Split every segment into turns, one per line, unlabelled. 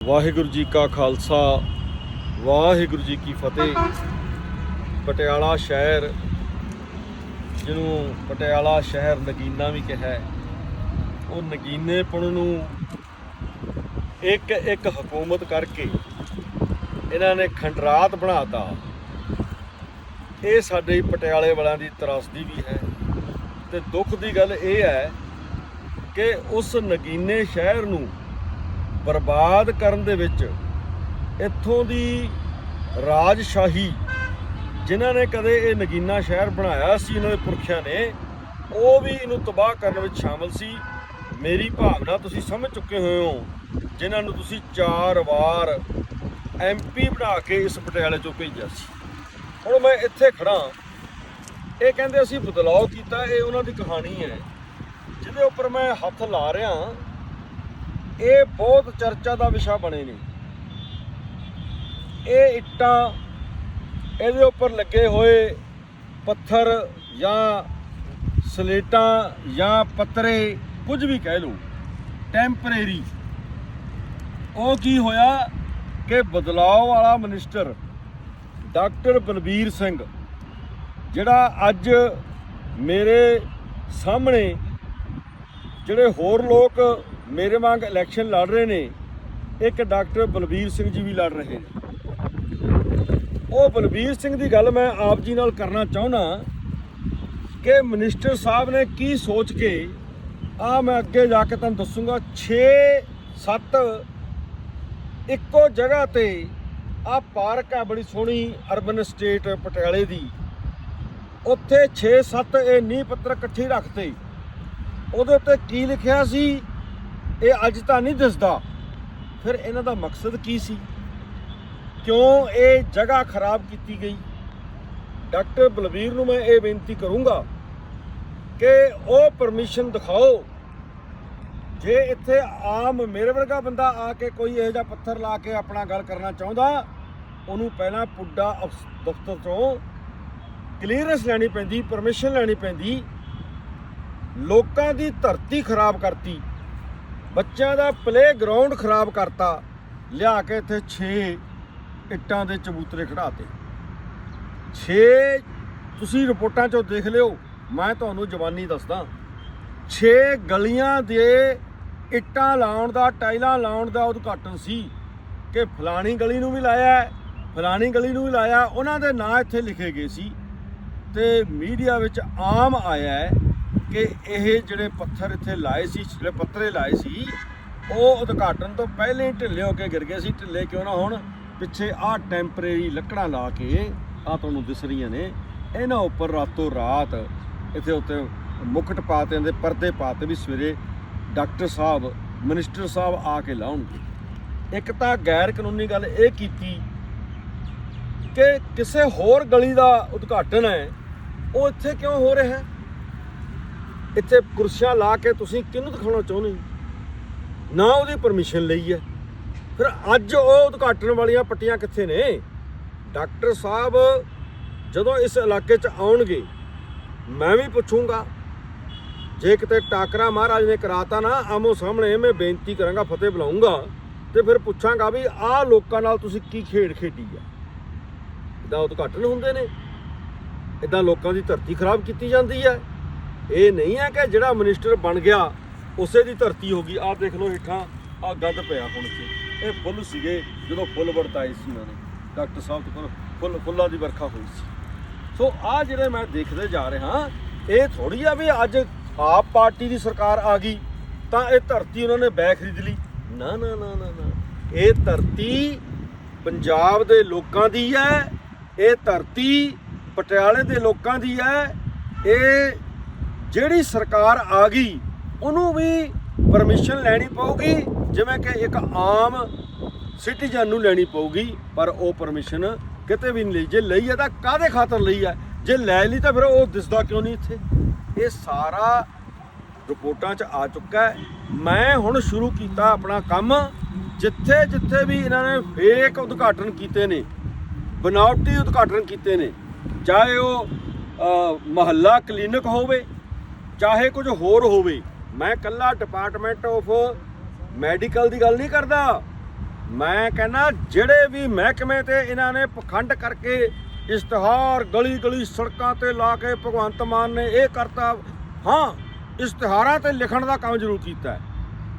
ਵਾਹਿਗੁਰੂ ਜੀ ਕਾ ਖਾਲਸਾ ਵਾਹਿਗੁਰੂ ਜੀ ਕੀ ਫਤਿਹ। ਪਟਿਆਲਾ ਸ਼ਹਿਰ ਜਿਹਨੂੰ ਪਟਿਆਲਾ ਸ਼ਹਿਰ ਨਗੀਨਾ ਵੀ ਕਿਹਾ ਹੈ, ਉਹ ਨਗੀਨੇਪਣ ਨੂੰ ਇੱਕ ਇੱਕ ਹਕੂਮਤ ਕਰਕੇ ਇਹਨਾਂ ਨੇ ਖੰਡਰਾਤ ਬਣਾਤਾ। ਇਹ ਸਾਡੇ ਪਟਿਆਲੇ ਵਾਲਿਆਂ ਦੀ ਤਰਾਸਦੀ ਵੀ ਹੈ ਤੇ ਦੁੱਖ ਦੀ ਗੱਲ ਇਹ ਹੈ ਕਿ ਉਸ ਨਗੀਨੇ ਸ਼ਹਿਰ ਨੂੰ ਬਰਬਾਦ ਕਰਨ ਦੇ ਵਿੱਚ ਇੱਥੋਂ ਦੀ ਰਾਜਸ਼ਾਹੀ ਜਿਨ੍ਹਾਂ ਨੇ ਕਦੇ ਇਹ ਨਗੀਨਾ ਸ਼ਹਿਰ ਬਣਾਇਆ ਸੀ, ਇਹਨਾਂ ਦੇ ਪੁਰਖਿਆਂ ਨੇ, ਉਹ ਵੀ ਇਹਨੂੰ ਤਬਾਹ ਕਰਨ ਵਿੱਚ ਸ਼ਾਮਲ ਸੀ। ਮੇਰੀ ਭਾਵਨਾ ਤੁਸੀਂ ਸਮਝ ਚੁੱਕੇ ਹੋਏ ਹੋ, ਜਿਨ੍ਹਾਂ ਨੂੰ ਤੁਸੀਂ ਚਾਰ ਵਾਰ ਐਮਪੀ ਬਣਾ ਕੇ ਇਸ ਪਟਿਆਲੇ ਚੋਂ ਭੇਜਿਆ ਸੀ। ਹੁਣ ਮੈਂ ਇੱਥੇ ਖੜਾ ਇਹ ਕਹਿੰਦੇ ਅਸੀਂ ਬਦਲਾਅ ਕੀਤਾ, ਇਹ ਉਹਨਾਂ ਦੀ ਕਹਾਣੀ ਹੈ। ਜਿਹਦੇ ਉੱਪਰ ਮੈਂ ਹੱਥ ਲਾ ਰਿਹਾ ਇਹ ਬਹੁਤ ਚਰਚਾ ਦਾ ਵਿਸ਼ਾ ਬਣੇ ਨੇ। ਇਹ ਇੱਟਾਂ ਇਹਦੇ ਉੱਪਰ ਲੱਗੇ ਹੋਏ ਪੱਥਰ ਜਾਂ ਸਲੇਟਾਂ ਜਾਂ ਪੱਤਰੇ, ਕੁਝ ਵੀ ਕਹਿ ਲਓ ਟੈਂਪਰੇਰੀ ਉਹ ਕੀ ਹੋਇਆ ਕਿ ਬਦਲਾਅ ਵਾਲਾ ਮਿਨਿਸਟਰ ਡਾਕਟਰ ਬਲਬੀਰ ਸਿੰਘ, ਜਿਹੜਾ ਅੱਜ ਮੇਰੇ ਸਾਹਮਣੇ ਜਿਹੜੇ ਹੋਰ ਲੋਕ ਮੇਰੇ ਵਾਂਗ ਇਲੈਕਸ਼ਨ ਲੜ ਰਹੇ ਨੇ, ਇੱਕ ਡਾਕਟਰ ਬਲਬੀਰ ਸਿੰਘ ਜੀ ਵੀ ਲੜ ਰਹੇ ਨੇ। ਉਹ ਬਲਬੀਰ ਸਿੰਘ ਦੀ ਗੱਲ ਮੈਂ ਆਪ ਜੀ ਨਾਲ ਕਰਨਾ ਚਾਹੁੰਦਾ ਕਿ ਮਿਨਿਸਟਰ ਸਾਹਿਬ ਨੇ ਕੀ ਸੋਚ ਕੇ ਆ ਮੈਂ ਅੱਗੇ ਜਾ ਕੇ ਤੁਹਾਨੂੰ ਦੱਸੂਗਾ 6 7 ਇੱਕੋ ਜਗ੍ਹਾ ਤੇ ਆ ਪਾਰਕ ਹੈ ਬੜੀ ਸੋਹਣੀ ਅਰਬਨ ਸਟੇਟ ਪਟਿਆਲੇ ਦੀ। ਉੱਥੇ 6 7 ਇਹ ਨੀਂਹ ਪੱਤਰ ਇਕੱਠੇ ਰੱਖਤੇ। ਉਹਦੇ ਉੱਤੇ ਕੀ ਲਿਖਿਆ ਸੀ? ਇਹ ਅੱਜ ਤਾਂ ਨਹੀਂ ਦਿਸਦਾ। ਫਿਰ ਇਹਨਾਂ ਦਾ ਮਕਸਦ ਕੀ ਸੀ? ਕਿਉਂ ਇਹ ਜਗ੍ਹਾ ਖਰਾਬ ਕੀਤੀ ਗਈ? ਡਾਕਟਰ ਬਲਵੀਰ ਨੂੰ ਮੈਂ ਇਹ ਬੇਨਤੀ ਕਰੂੰਗਾ ਕਿ ਉਹ ਪਰਮਿਸ਼ਨ ਦਿਖਾਓ। ਜੇ ਇੱਥੇ ਆਮ ਮੇਰੇ ਵਰਗਾ ਬੰਦਾ ਆ ਕੇ ਕੋਈ ਇਹੋ ਜਿਹਾ ਪੱਥਰ ਲਾ ਕੇ ਆਪਣਾ ਗੱਲ ਕਰਨਾ ਚਾਹੁੰਦਾ, ਉਹਨੂੰ ਪਹਿਲਾਂ ਪੁੱਡਾ ਅਫਸ- ਦਫ਼ਤਰ ਤੋਂ ਕਲੀਅਰੈਂਸ ਲੈਣੀ ਪੈਂਦੀ, ਪਰਮਿਸ਼ਨ ਲੈਣੀ ਪੈਂਦੀ। ਲੋਕਾਂ ਦੀ ਧਰਤੀ ਖਰਾਬ ਕਰਤੀ। ਬੱਚਿਆਂ ਦਾ ਪਲੇ ਗਰਾਊਂਡ ਖਰਾਬ ਕਰਤਾ, ਲਿਆ ਕੇ ਇੱਥੇ 6 ਇੱਟਾਂ ਦੇ ਚਬੂਤਰੇ ਖੜਾਤੇ 6 ਤੁਸੀਂ ਰਿਪੋਰਟਾਂ 'ਚੋਂ ਦੇਖ ਲਿਓ, ਮੈਂ ਤੁਹਾਨੂੰ ਜਵਾਨੀ ਦੱਸਦਾ। 6 ਗਲੀਆਂ ਦੇ ਇੱਟਾਂ ਲਾਉਣ ਦਾ, ਟਾਈਲਾਂ ਲਾਉਣ ਦਾ ਉਦਘਾਟਨ ਸੀ ਕਿ ਫਲਾਣੀ ਗਲੀ ਨੂੰ ਵੀ ਲਾਇਆ ਫਲਾਣੀ ਗਲੀ ਨੂੰ ਵੀ ਲਾਇਆ ਉਹਨਾਂ ਦੇ ਨਾਂ ਇੱਥੇ ਲਿਖੇ ਗਏ ਸੀ ਤੇ ਮੀਡੀਆ ਵਿੱਚ ਆਮ ਆਇਆ ਹੈ ਕਿ ਇਹ ਜਿਹੜੇ ਪੱਥਰ ਇੱਥੇ ਲਾਏ ਸੀ ਜਿਹੜੇ ਪੱਤਰੇ ਲਾਏ ਸੀ, ਉਹ ਉਦਘਾਟਨ ਤੋਂ ਪਹਿਲੇ ਹੀ ਢਿੱਲੇ ਹੋ ਕੇ ਗਿਰ ਗਏ ਸੀ। ਢਿੱਲੇ ਕਿਉਂ ਨਾ ਹੋਣ? ਪਿੱਛੇ ਆਹ ਟੈਂਪਰੇਰੀ ਲੱਕੜਾਂ ਲਾ ਕੇ ਆ ਤੁਹਾਨੂੰ ਦਿਸ ਰਹੀਆਂ ਨੇ। ਇਹਨਾਂ ਉੱਪਰ ਰਾਤੋਂ ਰਾਤ ਇੱਥੇ ਉੱਤੇ ਮੁਕਟ ਪਾਤੇ ਦੇ ਪਰਦੇ ਪਾਤੇ ਵੀ ਸਵੇਰੇ ਡਾਕਟਰ ਸਾਹਿਬ, ਮਿਨਿਸਟਰ ਸਾਹਿਬ ਆ ਕੇ ਲਾਉਣਗੇ। ਇੱਕ ਤਾਂ ਗੈਰ ਕਾਨੂੰਨੀ ਗੱਲ ਇਹ ਕੀਤੀ ਕਿ ਕਿਸੇ ਹੋਰ ਗਲੀ ਦਾ ਉਦਘਾਟਨ ਹੈ, ਉਹ ਇੱਥੇ ਕਿਉਂ ਹੋ ਰਿਹਾ ਹੈ? ਇੱਥੇ ਕੁਰਸੀਆਂ ਲਾ ਕੇ ਤੁਸੀਂ ਕਿਹਨੂੰ ਦਿਖਾਉਣਾ ਚਾਹੁੰਦੇ ਹੋ? ਨਾ ਉਹਦੀ ਪਰਮਿਸ਼ਨ ਲਈ ਹੈ। ਫਿਰ ਅੱਜ ਉਹ ਉਦਘਾਟਨ ਵਾਲੀਆਂ ਪੱਟੀਆਂ ਕਿੱਥੇ ਨੇ? ਡਾਕਟਰ ਸਾਹਿਬ ਜਦੋਂ ਇਸ ਇਲਾਕੇ 'ਚ ਆਉਣਗੇ, ਮੈਂ ਵੀ ਪੁੱਛੂੰਗਾ। ਜੇ ਕਿਤੇ ਟਾਕਰਾ ਮਹਾਰਾਜ ਨੇ ਕਰਾਤਾ ਨਾ, ਆਮੋ ਸਾਹਮਣੇ ਮੈਂ ਬੇਨਤੀ ਕਰਾਂਗਾ, ਫਤਿਹ ਬੁਲਾਉਂਗਾ ਤੇ ਫਿਰ ਪੁੱਛਾਂਗਾ ਵੀ ਆਹ ਲੋਕਾਂ ਨਾਲ ਤੁਸੀਂ ਕੀ ਖੇਡ ਖੇਡੀ ਆ? ਇਦਾਂ ਉਦਘਾਟਨ ਹੁੰਦੇ ਨੇ। ਇਦਾਂ ਲੋਕਾਂ ਦੀ ਧਰਤੀ ਖਰਾਬ ਕੀਤੀ ਜਾਂਦੀ ਹੈ ਇਹ ਨਹੀਂ ਹੈ ਕਿ ਜਿਹੜਾ ਮਿਨਿਸਟਰ ਬਣ ਗਿਆ, ਉਸੇ ਦੀ ਧਰਤੀ ਹੋ ਗਈ। ਆਹ ਦੇਖ ਲਓ ਹੇਠਾਂ, ਆਹ ਗੱਦ ਪਿਆ ਹੁਣ ਇੱਥੇ। ਇਹ ਫੁੱਲ ਸੀਗੇ, ਜਦੋਂ ਫੁੱਲ ਵਰਤਾਏ ਸੀ ਉਹਨਾਂ ਨੇ। ਡਾਕਟਰ ਸਾਹਿਬ ਤੋਂ ਫੁੱਲ, ਫੁੱਲਾਂ ਦੀ ਵਰਖਾ ਹੋਈ ਸੀ। ਸੋ ਆ ਜਿਹੜੇ ਮੈਂ ਦੇਖਦੇ ਜਾ ਰਿਹਾ, ਇਹ ਥੋੜੀ ਆ ਵੀ ਅੱਜ ਆਪ ਪਾਰਟੀ ਦੀ ਸਰਕਾਰ ਆ ਗਈ, ਤਾਂ ਇਹ ਧਰਤੀ ਉਹਨਾਂ ਨੇ ਬੈ ਖਰੀਦ ਲਈ। ਨਾ ਨਾ ਨਾ ਨਾ ਨਾ। ਇਹ ਧਰਤੀ ਪੰਜਾਬ ਦੇ ਲੋਕਾਂ ਦੀ ਹੈ, ਇਹ ਧਰਤੀ ਪਟਿਆਲੇ ਦੇ ਲੋਕਾਂ ਦੀ ਹੈ, ਇਹ ਜਿਹੜੀ ਸਰਕਾਰ ਆ ਗਈ, ਉਹਨੂੰ ਵੀ ਪਰਮਿਸ਼ਨ ਲੈਣੀ ਪਊਗੀ, ਜਿਵੇਂ ਕਿ ਇੱਕ ਆਮ ਸਿਟੀਜ਼ਨ ਨੂੰ ਲੈਣੀ ਪਊਗੀ, ਪਰ ਉਹ ਪਰਮਿਸ਼ਨ ਕਿਤੇ ਵੀ ਨਹੀਂ ਲਈ। ਜੇ ਲਈ ਹੈ ਤਾਂ ਕਾਦੇ ਖਾਤਰ ਲਈ ਹੈ? ਜੇ ਲੈ ਲਈ ਤਾਂ ਫਿਰ ਉਹ ਦਿਸਦਾ ਕਿਉਂ ਨਹੀਂ ਇੱਥੇ? ਇਹ ਸਾਰਾ ਰਿਪੋਰਟਾਂ 'ਚ ਆ ਚੁੱਕਾ ਹੈ। ਮੈਂ ਹੁਣ ਸ਼ੁਰੂ ਕੀਤਾ ਆਪਣਾ ਕੰਮ, ਜਿੱਥੇ ਜਿੱਥੇ ਵੀ ਇਹਨਾਂ ਨੇ ਫੇਕ ਉਦਘਾਟਨ ਕੀਤੇ ਨੇ ਬਨਾਵਟੀ ਉਦਘਾਟਨ ਕੀਤੇ ਨੇ, ਚਾਹੇ ਉਹ ਮਹੱਲਾ ਕਲੀਨਿਕ ਹੋਵੇ ਚਾਹੇ ਕੁਝ ਹੋਰ ਹੋਵੇ, ਮੈਂ ਕੱਲਾ ਡਿਪਾਰਟਮੈਂਟ ਆਫ ਮੈਡੀਕਲ ਦੀ ਗੱਲ ਨਹੀਂ ਕਰਦਾ। ਮੈਂ ਕਹਿੰਦਾ, ਜਿਹੜੇ ਵੀ ਮਹਿਕਮੇ ਤੇ ਇਹਨਾਂ ਨੇ ਪਖੰਡ ਕਰਕੇ ਇਸ਼ਤਿਹਾਰ ਗਲੀ ਗਲੀ ਸੜਕਾਂ ਤੇ ਲਾ ਕੇ ਭਗਵੰਤ ਮਾਨ ਨੇ ਇਹ ਕਰਤਾ, ਹਾਂ, ਇਸ਼ਤਿਹਾਰਾਂ ਤੇ ਲਿਖਣ ਦਾ ਕੰਮ ਜ਼ਰੂਰ ਕੀਤਾ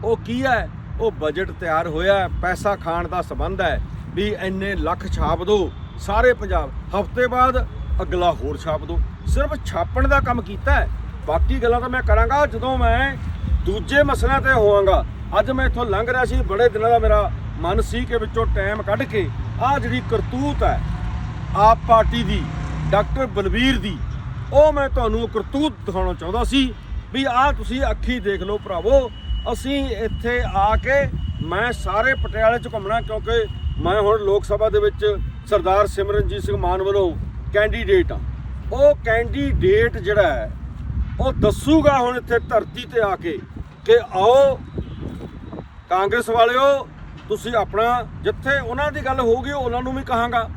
ਉਹ ਕੀ ਹੈ? ਉਹ ਬਜਟ ਤਿਆਰ ਹੋਇਆ ਪੈਸਾ ਖਾਣ ਦਾ ਸਬੰਧ ਹੈ, ਵੀ ਇੰਨੇ ਲੱਖ ਛਾਪ ਦਿਓ, ਸਾਰੇ ਪੰਜਾਬ, ਹਫ਼ਤੇ ਬਾਅਦ ਅਗਲਾ ਹੋਰ ਛਾਪ ਦਿਓ। ਸਿਰਫ ਛਾਪਣ ਦਾ ਕੰਮ ਕੀਤਾ ਹੈ। ਬਾਕੀ ਗੱਲਾਂ ਤਾਂ ਮੈਂ ਕਰਾਂਗਾ, ਜਦੋਂ ਮੈਂ ਦੂਜੇ ਮਸਲਿਆਂ ਤੇ ਹੋਵਾਂਗਾ। ਅੱਜ ਮੈਂ ਇੱਥੋਂ ਲੰਘ ਰਿਹਾ ਸੀ, ਬੜੇ ਦਿਨਾਂ ਦਾ ਮੇਰਾ ਮਨ ਸੀ ਕਿ ਵਿੱਚੋਂ ਟਾਈਮ ਕੱਢ ਕੇ ਆਹ ਜਿਹੜੀ ਕਰਤੂਤ ਹੈ, ਆਪ ਪਾਰਟੀ ਦੀ, ਡਾਕਟਰ ਬਲਵੀਰ ਦੀ, ਉਹ ਮੈਂ ਤੁਹਾਨੂੰ ਕਰਤੂਤ ਦਿਖਾਉਣਾ ਚਾਹੁੰਦਾ ਸੀ ਵੀ ਆਹ ਤੁਸੀਂ ਅੱਖੀ ਦੇਖ ਲਓ ਭਰਾਵੋ, ਅਸੀਂ ਇੱਥੇ ਆ ਕੇ ਮੈਂ ਸਾਰੇ ਪਟਿਆਲੇ ਚ ਘੁੰਮਣਾ, ਕਿਉਂਕਿ ਮੈਂ ਹੁਣ ਲੋਕ ਸਭਾ ਦੇ ਵਿੱਚ ਸਰਦਾਰ ਸਿਮਰਨਜੀਤ ਸਿੰਘ ਮਾਨ ਵੱਲੋਂ ਕੈਂਡੀਡੇਟ ਆ ਉਹ ਕੈਂਡੀਡੇਟ ਜਿਹੜਾ ਹੈ ਉਹ ਦੱਸੂਗਾ ਹੁਣ ਇੱਥੇ ਧਰਤੀ ਤੇ ਆ ਕੇ ਕਿ ਆਓ ਕਾਂਗਰਸ ਵਾਲਿਓ, ਤੁਸੀਂ ਆਪਣਾ ਜਿੱਥੇ ਉਹਨਾਂ ਦੀ ਗੱਲ ਹੋਊਗੀ, ਉਹਨਾਂ ਨੂੰ ਵੀ ਕਹਾਂਗਾ।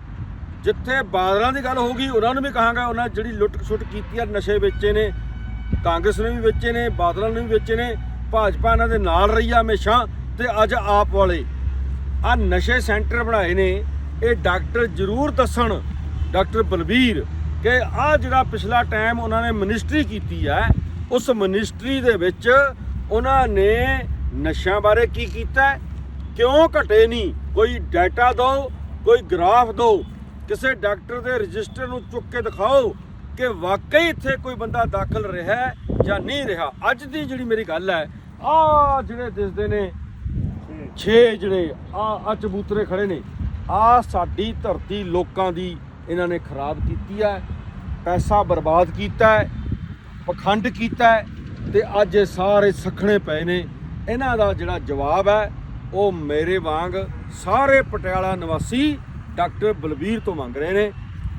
ਜਿੱਥੇ ਬਾਦਲਾਂ ਦੀ ਗੱਲ ਹੋਊਗੀ, ਉਹਨਾਂ ਨੂੰ ਵੀ ਕਹਾਂਗਾ। ਉਹਨਾਂ ਜਿਹੜੀ ਲੁੱਟ ਛੁੱਟ ਕੀਤੀ ਆ, ਨਸ਼ੇ ਵੇਚੇ ਨੇ, ਕਾਂਗਰਸ ਨੇ ਵੀ ਵੇਚੇ ਨੇ, ਬਾਦਲਾਂ ਨੇ ਵੀ ਵੇਚੇ ਨੇ, ਭਾਜਪਾ ਇਹਨਾਂ ਦੇ ਨਾਲ ਰਹੀ ਆ ਹਮੇਸ਼ਾ, ਤੇ ਅੱਜ ਆਪ ਵਾਲੇ। ਆ ਨਸ਼ੇ ਸੈਂਟਰ ਬਣਾਏ ਨੇ, ਇਹ ਡਾਕਟਰ ਜ਼ਰੂਰ ਦੱਸਣ, ਡਾਕਟਰ ਬਲਬੀਰ। ਕਿ ਆ ਜਿਹੜਾ ਪਿਛਲਾ ਟਾਈਮ ਉਹਨਾਂ ਨੇ ਮਿਨਿਸਟਰੀ ਕੀਤੀ ਹੈ ਉਸ ਮਿਨਿਸਟਰੀ ਦੇ ਵਿੱਚ ਉਹਨਾਂ ਨੇ ਨਸ਼ਿਆਂ ਬਾਰੇ ਕੀ ਕੀਤਾ? ਕਿਉਂ ਘਟੇ ਨਹੀਂ? ਕੋਈ ਡਾਟਾ ਦਿਓ, ਕੋਈ ਗ੍ਰਾਫ ਦਿਓ, ਕਿਸੇ ਡਾਕਟਰ ਦੇ ਰਜਿਸਟਰ ਨੂੰ ਚੁੱਕ ਕੇ ਦਿਖਾਓ ਕਿ ਵਾਕਈ ਇੱਥੇ ਕੋਈ ਬੰਦਾ ਦਾਖਲ ਰਿਹਾ ਜਾਂ ਨਹੀਂ ਰਿਹਾ। ਅੱਜ ਦੀ ਜਿਹੜੀ ਮੇਰੀ ਗੱਲ ਹੈ ਆ ਜਿਹੜੇ ਦਿਸਦੇ ਨੇ 6 ਜਿਹੜੇ ਆ ਆ ਚਬੂਤਰੇ ਖੜੇ ਨੇ ਆ ਸਾਡੀ ਧਰਤੀ ਲੋਕਾਂ ਦੀ ਇਹਨਾਂ ਨੇ ਖਰਾਬ ਕੀਤੀ ਹੈ। ਪੈਸਾ ਬਰਬਾਦ ਕੀਤਾ ਹੈ, ਪਖੰਡ ਕੀਤਾ ਹੈ ਤੇ ਅੱਜ ਇਹ ਸਾਰੇ ਸਖਣੇ ਪਏ ਨੇ। ਇਹਨਾਂ ਦਾ ਜਿਹੜਾ ਜਵਾਬ ਹੈ, ਉਹ ਮੇਰੇ ਵਾਂਗ ਸਾਰੇ ਪਟਿਆਲਾ ਨਿਵਾਸੀ ਡਾਕਟਰ ਬਲਬੀਰ ਤੋਂ ਮੰਗ ਰਹੇ ਨੇ।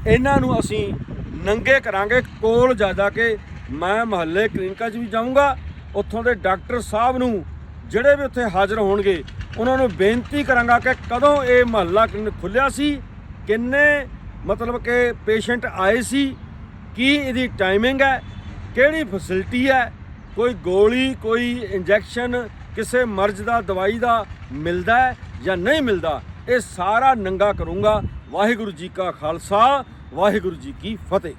ਇਹਨਾਂ ਨੂੰ ਅਸੀਂ ਨੰਗੇ ਕਰਾਂਗੇ, ਕੋਲ ਜਾ ਜਾ ਕੇ ਮੈਂ ਮਹੱਲੇ ਕਲੀਨਿਕਾਂ 'ਚ ਵੀ ਜਾਊਂਗਾ। ਉੱਥੋਂ ਦੇ ਡਾਕਟਰ ਸਾਹਿਬ ਨੂੰ ਜਿਹੜੇ ਵੀ ਉੱਥੇ ਹਾਜ਼ਰ ਹੋਣਗੇ, ਉਹਨਾਂ ਨੂੰ ਬੇਨਤੀ ਕਰਾਂਗਾ ਕਿ ਕਦੋਂ ਇਹ ਮਹੱਲਾ ਕਲੀਨਿਕ ਖੁੱਲਿਆ ਸੀ, ਕਿੰਨੇ ਮਤਲਬ ਕਿ ਪੇਸ਼ੈਂਟ ਆਏ ਸੀ ਕੀ ਇਹਦੀ ਟਾਈਮਿੰਗ ਹੈ? ਕਿਹੜੀ ਫੈਸਿਲਿਟੀ ਹੈ? ਕੋਈ ਗੋਲੀ, ਕੋਈ ਇੰਜੈਕਸ਼ਨ ਕਿਸੇ ਮਰਜ਼ ਦਾ, ਦਵਾਈ ਦਾ ਮਿਲਦਾ ਹੈ ਜਾਂ ਨਹੀਂ ਮਿਲਦਾ? ਇਹ ਸਾਰਾ ਨੰਗਾ ਕਰੂੰਗਾ। ਵਾਹਿਗੁਰੂ ਜੀ ਕਾ ਖਾਲਸਾ, ਵਾਹਿਗੁਰੂ ਜੀ ਕੀ ਫਤਿਹ।